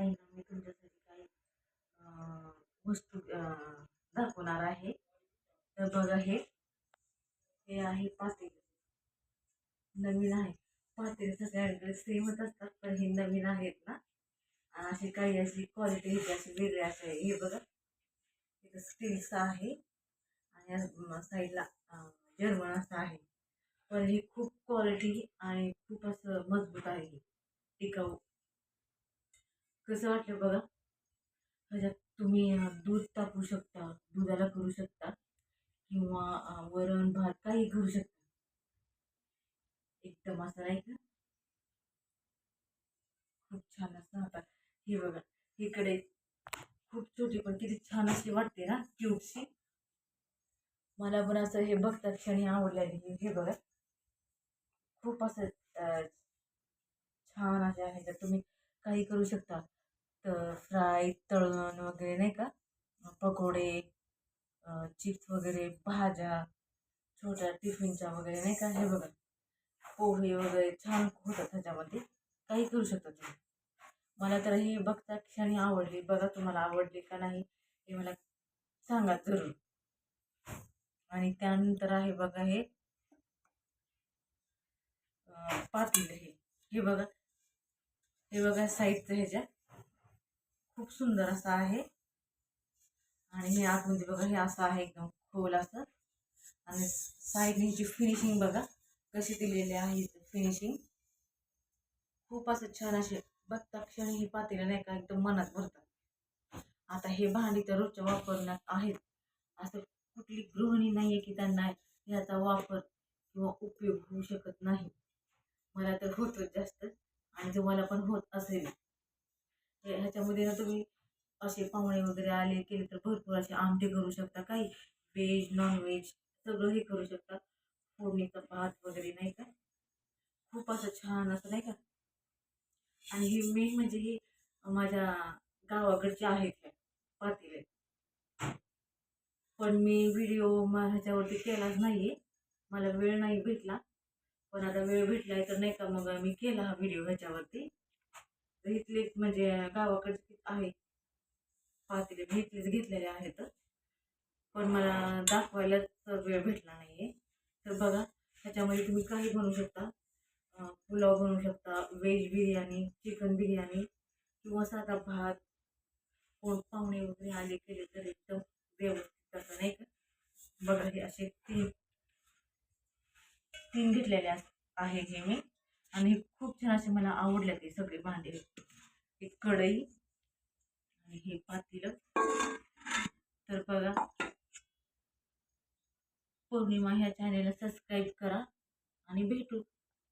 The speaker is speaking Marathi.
ताईंना मी तुमच्यासाठी काही वस्तू दाखवणार आहे. तर बघा हे. हे आहे पातेल. नवीन आहे. पातेल सगळ्यांकडे सेमच असतात पण हे नवीन आहेत ना. अशी काही अशी क्वालिटी ह्याची अशी वेगळी असे हे बघा. इथं स्टीलचं आहे. आणि या साईडला जर्मन असं आहे. पण ही खूप क्वालिटी आणि खूप असं मजबूत आहे हे टिकाऊ कसं वाटलं बघा? ह्याच्यात तुम्ही दूध टाकू शकता दुधाला करू शकता किंवा वरण भात काही करू शकता. एकदम असं नाही का? खूप छान असं आता. हे बघा इकडे खूप छोटी पण किती छान अशी वाटते ना क्यूटशी मला पण असं हे बघता क्षणी आवडलं हे हे बघा. खूप असं छान असे आहे तर तुम्ही काही करू शकता. तर फ्राय तळण वगैरे नाही का? पकोडे चिप्स वगैरे भाज्या छोट्या टिफिनच्या वगैरे नाही का? हे बघा. पोहे वगैरे छान होतात ह्याच्यामध्ये काही करू शकता तुम्ही. मला तर हे बघता क्षणी आवडली. बघा तुम्हाला आवडली का नाही हे मला सांगा जरूर. आणि त्यानंतर आहे बघा हे अं, हे. हे बघा. हे बघा साईजचं ह्याच्या. खूप सुंदर असं आहे. आणि हे आतमध्ये बघा हे असं आहे एकदम खोल असं. आणि साईडने ह्याची फिनिशिंग बघा कशी दिलेली आहे फिनिशिंग खूप असं छान असे बघता क्षणी ही पातेलं नाही का एकदम मनात भरतात. आता हे भांडी तर रोजच्या वापरण्यात आहेत. असं कुठली गृहिणी नाही आहे की त्यांना ह्याचा वापर किंवा उपयोग होऊ शकत नाही मला तर होतोच जास्त आणि तुम्हाला पण होत असेल हे- ह्याच्यामध्ये ना तुम्ही असे पाहुणे वगैरे आले केले तर भरपूर असे आमटे करू शकता काही व्हेज नॉनव्हेज सगळं हे करू शकता. फोडणीचा भात वगैरे नाही का? खूप असं छान असं नाही का? आणि हे मेन म्हणजे हे माझ्या गावाकडचे आहेत पातील. पण मी व्हिडिओ ह्याच्यावरती केलाच नाही मला वेळ नाही भेटला. पण आता वेळ भेटलाय तर नाही का मग मी केला हा व्हिडिओ ह्याच्यावरती. तर इथलेच म्हणजे गावाकडचे आहे. पातेले मी इथलीच घेतलेले आहेत पण मला दाखवायलाच वेळ भेटला नाही आहे तर बघा त्याच्यामध्ये तुम्ही काही बनवू शकता. पुलाव बनवू शकता व्हेज बिर्याणी चिकन बिर्याणी किंवा साधा भात. कोण पाहुणे वगैरे आले केले तर एकदम व्यवस्थित असं नाही का? बघा हे असे तीन तीन घेतलेले अस- आहे हे मी. आणि खूप छान असे मला आवडले ते सगळे भांडे. एक कढई आणि हे पातेलं. तर बघा. पौर्णिमा ह्या चॅनेलला सबस्क्राईब करा आणि भेटू.